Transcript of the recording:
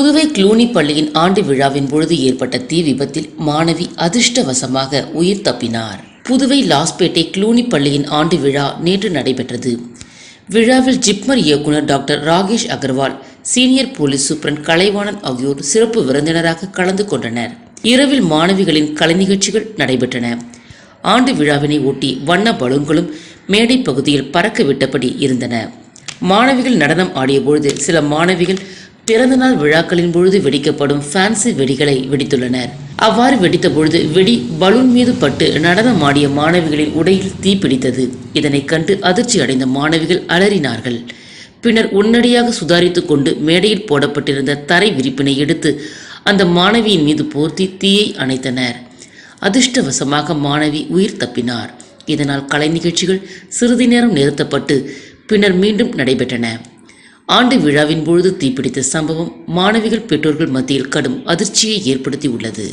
Puduvai Cluny பள்ளியின் ஆண்டு விழாவின் பொழுது ஏற்பட்ட தீ விபத்தில் மாணவி அதிர்ஷ்டவசமாக உயிர் தப்பினார். புதுவை லாஸ்பேட்டை க்ளூனி பள்ளியின் ஆண்டு விழா நேற்று நடைபெற்றது. விழாவில் ஜிப்மர் இயக்குனர் doctor Rakesh Agarwal senior police superintendent Kalaivanan ஆகியோர் சிறப்பு விருந்தினராக கலந்து கொண்டனர். இரவில் மாணவிகளின் கலை நிகழ்ச்சிகள் நடைபெற்றன. ஆண்டு விழாவினை ஒட்டி வண்ண பலூன்களும் மேடை பகுதியில் பறக்க விட்டபடி இருந்தன. மாணவிகள் நடனம் ஆடியபொழுது சில மாணவிகள் பிறந்தநாள் விழாக்களின் பொழுது வெடிக்கப்படும் ஃபேன்சி வெடிகளை வெடித்துள்ளனர். அவ்வாறு வெடித்த பொழுது வெடி பலூன் மீது பட்டு நடனம் ஆடிய மாணவிகளின் உடையில் தீப்பிடித்தது இதனைக் கண்டு அதிர்ச்சி அடைந்த மாணவிகள் அலறினார்கள். பின்னர் உடனடியாக சுதாரித்துக் கொண்டு மேடையில் போடப்பட்டிருந்த தரை விரிப்பினை எடுத்து அந்த மாணவியின் மீது போர்த்தி தீயை அணைத்தனர். அதிர்ஷ்டவசமாக மாணவி உயிர் தப்பினார். இதனால் கலை நிகழ்ச்சிகள் சிறிது நேரம் நிறுத்தப்பட்டு பின்னர் மீண்டும் நடைபெற்றன. ஆண்டு விழாவின் பொழுது தீப்பிடித்த சம்பவம் மாணவிகள் பெற்றோர்கள் மத்தியில் கடும் அதிர்ச்சியை ஏற்படுத்தி உள்ளது